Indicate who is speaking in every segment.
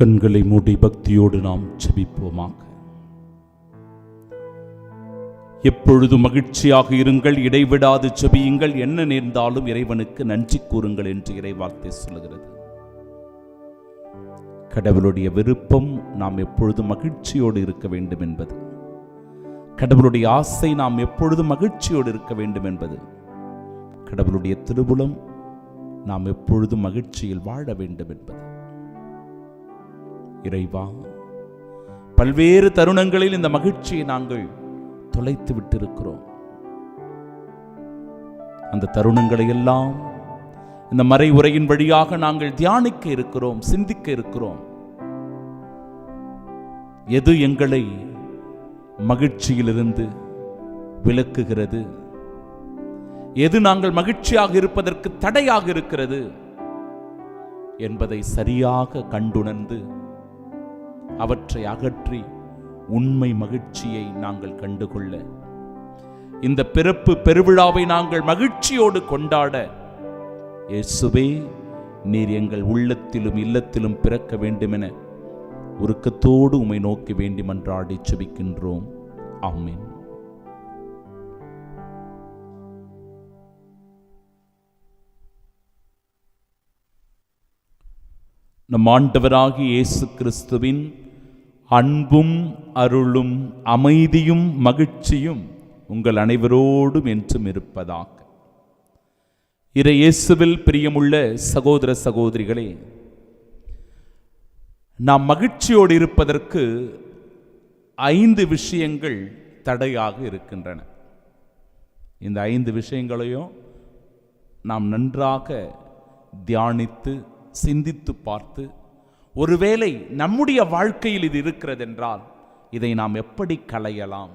Speaker 1: கண்களை மூடி பக்தியோடு நாம் ஜெபிப்போமாக. எப்பொழுது மகிழ்ச்சியாக இருங்கள் இடைவிடாது செபியுங்கள் என்ன நேர்ந்தாலும் இறைவனுக்கு நன்றி கூறுங்கள் என்று இறைவார்த்தை சொல்லுகிறது. கடவுளுடைய விருப்பம் நாம் எப்பொழுது மகிழ்ச்சியோடு இருக்க வேண்டும் என்பது. கடவுளுடைய ஆசை நாம் எப்பொழுது மகிழ்ச்சியோடு இருக்க வேண்டும் என்பது. கடவுளுடைய திருபுலம் நாம் எப்பொழுதும் மகிழ்ச்சியில் வாழ வேண்டும் என்பது. இறைவா. பல்வேறு தருணங்களில் இந்த மகிழ்ச்சியை நாங்கள் தொலைத்து விட்டிருக்கிறோம். அந்த தருணங்களை எல்லாம் இந்த மறை உரையின் வழியாக நாங்கள் தியானிக்க இருக்கிறோம் சிந்திக்க இருக்கிறோம். எது எங்களை மகிழ்ச்சியிலிருந்து விலக்குகிறது? எது நாங்கள் மகிழ்ச்சியாக இருப்பதற்கு தடையாக இருக்கிறது? என்பதை சரியாக கண்டுணர்ந்து அவற்றை அகற்றி உண்மை மகிழ்ச்சியை நாங்கள் கண்டுகொள்ள. இந்த பிறப்பு பெருவிழாவை நாங்கள் மகிழ்ச்சியோடு கொண்டாட இயேசுவே நீர் எங்கள் உள்ளத்திலும் இல்லத்திலும் பிறக்க வேண்டுமென உருக்கத்தோடு உமை நோக்கி வேண்டுமென்றாடி செபிக்கின்றோம். ஆமென். நம் ஆண்டவராகி இயேசு கிறிஸ்துவின் அன்பும் அருளும் அமைதியும் மகிழ்ச்சியும் உங்கள் அனைவரோடும் என்றும் இருப்பதாக. இறை இயேசுவில் பிரியமுள்ள சகோதர சகோதரிகளே நாம் மகிழ்ச்சியோடு இருப்பதற்கு ஐந்து விஷயங்கள் தடையாக இருக்கின்றன. இந்த ஐந்து விஷயங்களையும் நாம் நன்றாக தியானித்து சிந்தித்து பார்த்து ஒருவேளை நம்முடைய வாழ்க்கையில் இது இருக்கிறதென்றால் இதை நாம் எப்படி களையலாம்?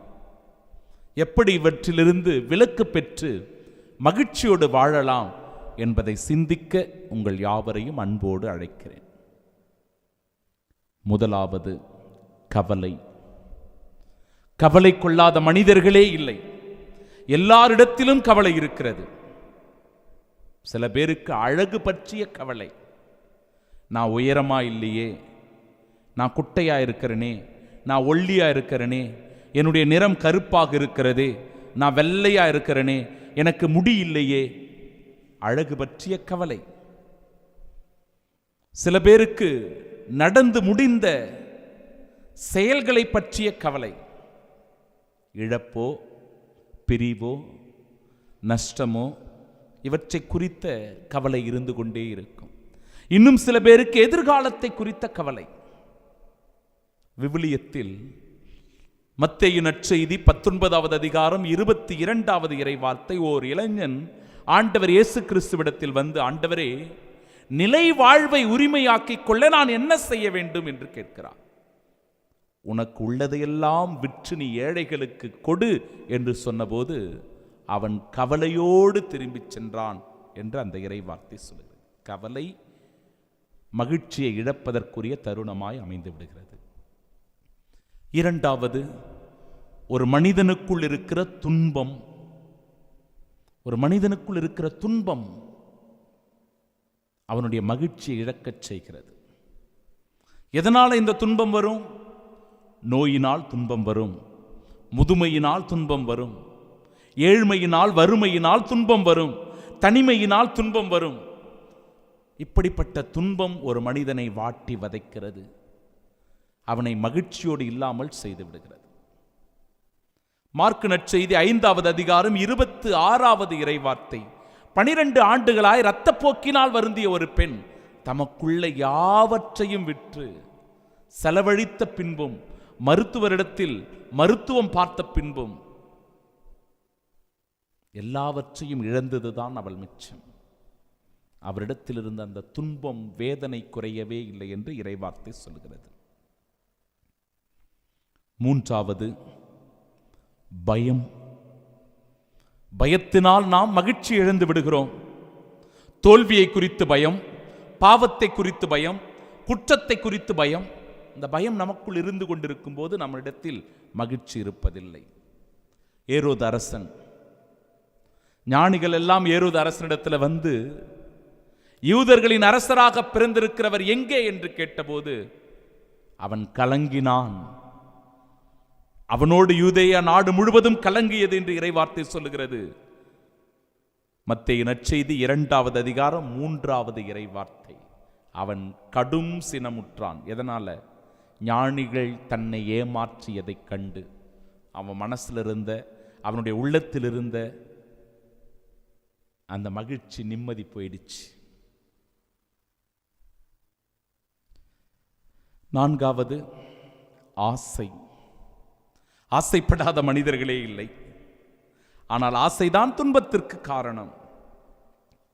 Speaker 1: எப்படி இவற்றிலிருந்து விலக்கு பெற்று மகிழ்ச்சியோடு வாழலாம் என்பதை சிந்திக்க உங்கள் யாவரையும் அன்போடு அழைக்கிறேன். முதலாவது கவலை. கவலை கொள்ளாத மனிதர்களே இல்லை. எல்லாரிடத்திலும் கவலை இருக்கிறது. சில பேருக்கு அழகு பற்றிய கவலை. நான் உயரமா இல்லையே? நான் குட்டையாக இருக்கிறேனே? நான் ஒல்லியாக இருக்கிறேனே? என்னுடைய நிறம் கருப்பாக இருக்கிறதே? நான் வெள்ளையாக இருக்கிறேனே? எனக்கு முடி இல்லையே? அழகு பற்றிய கவலை. சில பேருக்கு நடந்து முடிந்த செயல்களை பற்றிய கவலை. இழப்போ பிரிவோ நஷ்டமோ இவற்றை குறித்த கவலை இருந்து கொண்டே இருக்கும். இன்னும் சில பேருக்கு எதிர்காலத்தை குறித்த கவலை. விவிலியத்தில் மத்தேயு நற்செய்தி பத்தொன்பதாவது அதிகாரம் இருபத்தி இரண்டாவது இறைவார்த்தை. ஓர் இளைஞன் ஆண்டவர் இயேசு கிறிஸ்துவிடத்தில் வந்து ஆண்டவரே நிலை வாழ்வை உரிமையாக்கிக் கொள்ள நான் என்ன செய்ய வேண்டும்? என்று கேட்கிறார். உனக்கு உள்ளதையெல்லாம் விற்று நீ ஏழைகளுக்கு கொடு என்று சொன்னபோது அவன் கவலையோடு திரும்பிச் சென்றான் என்று அந்த இறைவார்த்தை சொல்லுகிறது. கவலை மகிழ்ச்சியை இழப்பதற்குரிய தருணமாய் அமைந்து விடுகிறது. இரண்டாவது ஒரு மனிதனுக்குள் இருக்கிற துன்பம். ஒரு மனிதனுக்குள் இருக்கிற துன்பம் அவனுடைய மகிழ்ச்சியை இழக்கச் செய்கிறது. எதனால் இந்த துன்பம் வரும்? நோயினால் துன்பம் வரும். முதுமையினால் துன்பம் வரும். ஏழ்மையினால் வறுமையினால் துன்பம் வரும். தனிமையினால் துன்பம் வரும். இப்படிப்பட்ட துன்பம் ஒரு மனிதனை வாட்டி வதைக்கிறது. அவனை மகிழ்ச்சியோடு இல்லாமல் செய்து விடுகிறது. மார்க்கு நற்செய்தி ஐந்தாவது அதிகாரம் இருபத்து ஆறாவது இறைவார்த்தை. பனிரெண்டு ஆண்டுகளாய் இரத்தப்போக்கினால் வருந்திய ஒரு பெண் தமக்குள்ள யாவற்றையும் விற்று செலவழித்த பின்பும் மருத்துவரிடத்தில் மருத்துவம் பார்த்த பின்பும் எல்லாவற்றையும் இழந்ததுதான் அவள் மிச்சம். அவரிடத்தில் இருந்த அந்த துன்பம் வேதனை குறையவே இல்லை என்று இறைவார்த்தை சொல்கிறது மூன்றாவது பயம். பயத்தினால் நாம் மகிழ்ச்சி இழந்து விடுகிறோம். தோல்வியை குறித்து பயம் பாவத்தை குறித்து பயம் குற்றத்தை குறித்து பயம் இந்த பயம் நமக்குள் இருந்து கொண்டிருக்கும் போது நம்மிடத்தில் மகிழ்ச்சி இருப்பதில்லை. ஏரோது அரசன். ஞானிகள் எல்லாம் ஏரோது அரசனிடத்தில் வந்து யூதர்களின் அரசராக பிறந்திருக்கிறவர் எங்கே என்று கேட்டபோது அவன் கலங்கினான். அவனோடு யூதேயா நாடு முழுவதும் கலங்கியது என்று இறைவார்த்தை சொல்லுகிறது. மத்திய நற்செய்தி இரண்டாவது அதிகாரம் மூன்றாவது இறைவார்த்தை. அவன் கடும் சினமுற்றான். எதனால? ஞானிகள் தன்னை ஏமாற்றியதைக் கண்டு அவன் மனசில் இருந்த அவனுடைய உள்ளத்தில் இருந்த அந்த மகிழ்ச்சி நிம்மதி போயிடுச்சு. நான்காவது ஆசை. ஆசைப்படாத மனிதர்களே இல்லை. ஆனால் ஆசைதான் துன்பத்திற்கு காரணம்.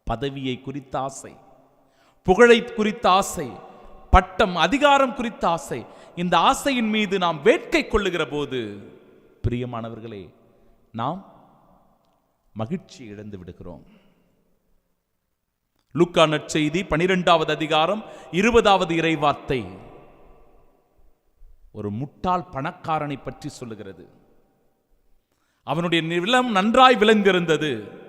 Speaker 1: பதவியை குறித்த ஆசை புகழை குறித்த ஆசை பட்டம் அதிகாரம் குறித்த ஆசை இந்த ஆசையின் மீது நாம் வேட்கை கொள்ளுகிற போது பிரியமானவர்களே நாம் மகிழ்ச்சி இழந்து விடுகிறோம். லுக்கா நற்செய்தி பனிரெண்டாவது அதிகாரம் இருபதாவது இறைவார்த்தை. ஒரு முட்டாள் பணக்காரனை பற்றி சொல்லுகிறது. அவனுடைய நிலம் நன்றாய் விளங்கிருந்தது.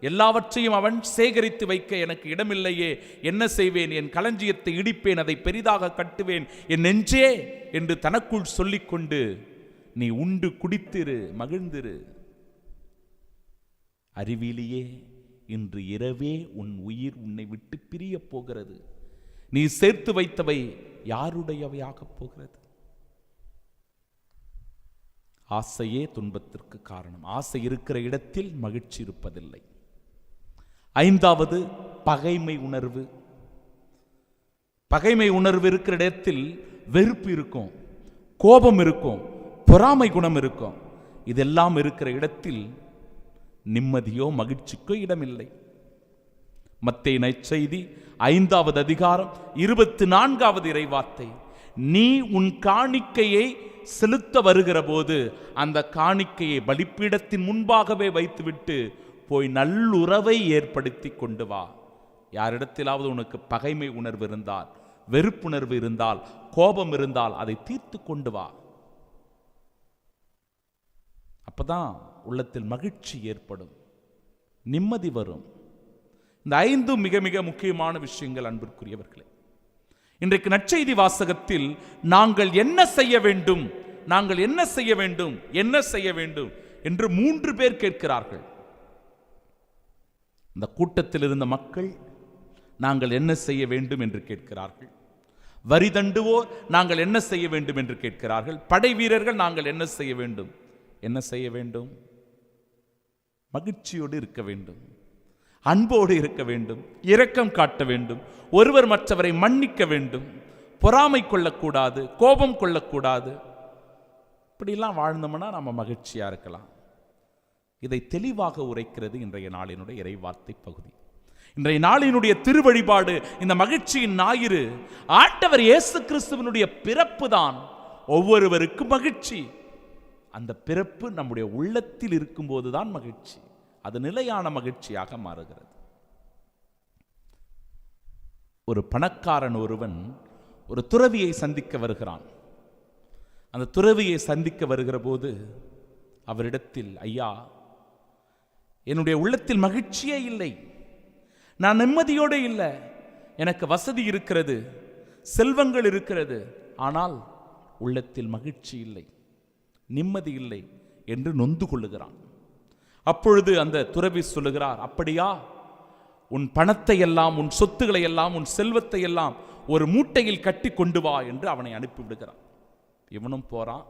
Speaker 1: எல்லாவற்றையும் அவன் சேகரித்து வைக்க எனக்கு இடமில்லையே என்ன செய்வேன்? என் களஞ்சியத்தை இடிப்பேன் அதை பெரிதாக கட்டுவேன். என் நெஞ்சே என்று தனக்குள் சொல்லிக்கொண்டு நீ உண்டு குடித்திரு மகிழ்ந்திரு. அறிவிலேயே இன்று இரவே உன் உயிர் உன்னை விட்டு பிரியப் போகிறது. நீ சேர்த்து வைத்தவை யாருடையவையாகப் போகிறது? ஆசையே துன்பத்திற்கு காரணம். ஆசை இருக்கிற இடத்தில் மகிழ்ச்சி இருப்பதில்லை. ஐந்தாவது பகைமை உணர்வு. பகைமை உணர்வு இருக்கிற இடத்தில் வெறுப்பு இருக்கும் கோபம் இருக்கும் பொறாமை குணம் இருக்கும். இதெல்லாம் இருக்கிற இடத்தில் நிம்மதியோ மகிழ்ச்சிக்கோ இடமில்லை. மத்திய நற்செய்தி ஐந்தாவது அதிகாரம் இருபத்தி நான்காவது இறைவார்த்தை. நீ உன் காணிக்கையை செலுத்த வருகிற போது அந்த காணிக்கையை பலிப்பீடத்தின் முன்பாகவே வைத்துவிட்டு போய் நல்லுறவை ஏற்படுத்தி கொண்டு வா. யாரிடத்திலாவது உனக்கு பகைமை உணர்வு இருந்தால் வெறுப்புணர்வு இருந்தால் கோபம் இருந்தால் அதை தீர்த்து கொண்டு வா. அப்பதான் உள்ளத்தில் மகிழ்ச்சி ஏற்படும். நிம்மதி வரும். இந்த ஐந்தும் மிக மிக முக்கியமான விஷயங்கள் அன்பிற்குரியவர்களே. இன்றைக்கு நற்செய்தி வாசகத்தில் நாங்கள் என்ன செய்ய வேண்டும்? நாங்கள் என்ன செய்ய வேண்டும்? என்ன செய்ய வேண்டும்? என்று மூன்று பேர் கேட்கிறார்கள். இந்த கூட்டத்தில் இருந்த மக்கள் நாங்கள் என்ன செய்ய வேண்டும்? என்று கேட்கிறார்கள். வரி தண்டுவோர் நாங்கள் என்ன செய்ய வேண்டும்? என்று கேட்கிறார்கள். படை வீரர்கள் நாங்கள் என்ன செய்ய வேண்டும்? என்ன செய்ய வேண்டும்? மகிழ்ச்சியோடு இருக்க வேண்டும். அன்போடு இருக்க வேண்டும் இரக்கம் காட்ட வேண்டும் ஒருவர் மற்றவரை மன்னிக்க வேண்டும் பொறாமை கொள்ளக்கூடாது கோபம் கொள்ளக்கூடாது. இப்படிலாம் வாழ்ந்தோம்னா நம்ம மகிழ்ச்சியாக இருக்கலாம். இதை தெளிவாக உரைக்கிறது இன்றைய நாளினுடைய இறைவார்த்தை பகுதி. இன்றைய நாளினுடைய திருவழிபாடு இந்த மகிழ்ச்சியின் ஞாயிறு ஆண்டவர் இயேசு கிறிஸ்துவனுடைய பிறப்பு தான். ஒவ்வொருவருக்கும் மகிழ்ச்சி. அந்த பிறப்பு நம்முடைய உள்ளத்தில் இருக்கும்போது தான் மகிழ்ச்சி. அது நிலையான மகிழ்ச்சியாக மாறுகிறது. ஒரு பணக்காரன் ஒருவன் ஒரு துறவியை சந்திக்க வருகிறான். அந்த துறவியை சந்திக்க வருகிற போது அவரிடத்தில் ஐயா என்னுடைய உள்ளத்தில் மகிழ்ச்சியே இல்லை. நான் நிம்மதியோடு இல்லை. எனக்கு வசதி இருக்கிறது. செல்வங்கள் இருக்கிறது. ஆனால் உள்ளத்தில் மகிழ்ச்சி இல்லை. நிம்மதி இல்லை என்று நொந்து கொள்ளுகிறான். அப்பொழுது அந்த துறவி சொல்லுகிறார் அப்படியா? உன் பணத்தை எல்லாம் உன் சொத்துக்களை எல்லாம் உன் செல்வத்தை எல்லாம் ஒரு மூட்டையில் கட்டி கொண்டு வா என்று அவனை அனுப்பிவிடுகிறான் இவனும் போறான்.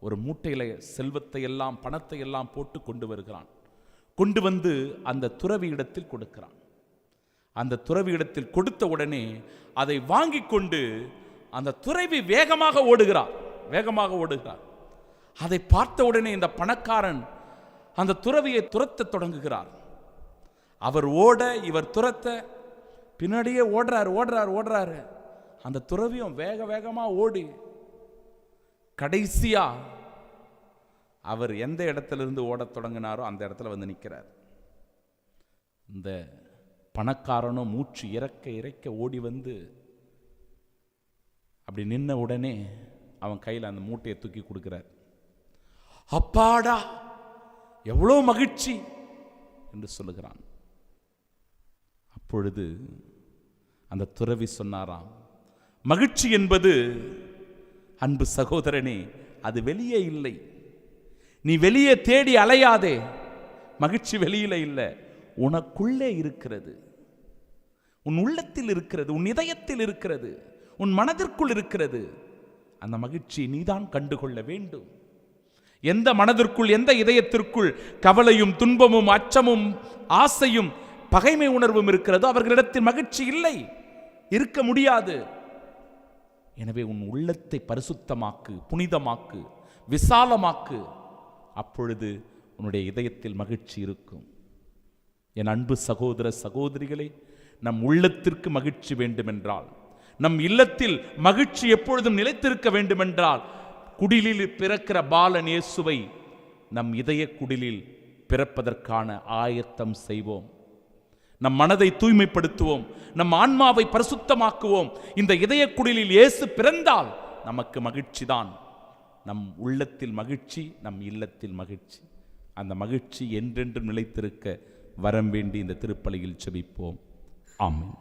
Speaker 1: ஒரு மூட்டையில செல்வத்தை எல்லாம் பணத்தை எல்லாம் போட்டு கொண்டு வருகிறான். கொண்டு வந்து அந்த துறவி இடத்தில் கொடுக்கிறான். அந்த துறவி இடத்தில் கொடுத்த உடனே அதை வாங்கி கொண்டு அந்த துறவி வேகமாக ஓடுகிறார். வேகமாக ஓடுகிறார். அதை பார்த்த உடனே இந்த பணக்காரன் அந்த துறவியை துரத்த தொடங்குகிறார். அவர் ஓட இவர் துரத்த பின்னாடியே ஓடுறார் ஓடுறார் ஓடுறாரு. அந்த துறவியும் வேக வேகமாக ஓடி கடைசியாக அவர் எந்த இடத்துல இருந்து ஓடத் தொடங்கினாரோ அந்த இடத்துல வந்து நிற்கிறார் இந்த பணக்காரனும் மூச்சு இறக்க இறக்க ஓடி வந்து அப்படி நின்ன உடனே அவன் கையில் அந்த மூட்டையை தூக்கி கொடுக்குறார். அப்பாடா! எவ்வளோ மகிழ்ச்சி என்று சொல்லுகிறான். அப்பொழுது அந்த துறவி சொன்னாராம் மகிழ்ச்சி என்பது அன்பு சகோதரனே அது வெளியே இல்லை. நீ வெளியே தேடி அலையாதே மகிழ்ச்சி வெளியில இல்லை உனக்குள்ளே இருக்கிறது. உன் உள்ளத்தில் இருக்கிறது உன் இதயத்தில் இருக்கிறது உன் மனதிற்குள் இருக்கிறது. அந்த மகிழ்ச்சி நீதான் கண்டுகொள்ள வேண்டும். எந்த மனதிற்குள் எந்த இதயத்திற்குள் கவலையும் துன்பமும் அச்சமும் ஆசையும் பகைமை உணர்வும் இருக்கிறதோ அவர்களிடத்தில் மகிழ்ச்சி இல்லை. இருக்க முடியாது. எனவே உன் உள்ளத்தை பரிசுத்தமாக்கு புனிதமாக்கு விசாலமாக்கு. அப்பொழுது உன்னுடைய இதயத்தில் மகிழ்ச்சி இருக்கும். என் அன்பு சகோதர சகோதரிகளே நம் உள்ளத்திற்கு மகிழ்ச்சி வேண்டுமென்றால் நம் இல்லத்தில் மகிழ்ச்சி எப்பொழுதும் நிலைத்திருக்க வேண்டுமென்றால் குடிலில் பிறக்கிற பாலன் இயேசுவை நம் இதய குடிலில் பிறப்பதற்கான ஆயத்தம் செய்வோம். நம் மனதை தூய்மைப்படுத்துவோம். நம் ஆன்மாவை பரிசுத்தமாக்குவோம். இந்த இதய குடிலில் இயேசு பிறந்தால் நமக்கு மகிழ்ச்சி தான் நம் உள்ளத்தில் மகிழ்ச்சி நம் இல்லத்தில் மகிழ்ச்சி. அந்த மகிழ்ச்சி என்றென்றும் நிலைத்திருக்க வரம் வேண்டி இந்த திருப்பலியில் செபிப்போம் ஆமாம்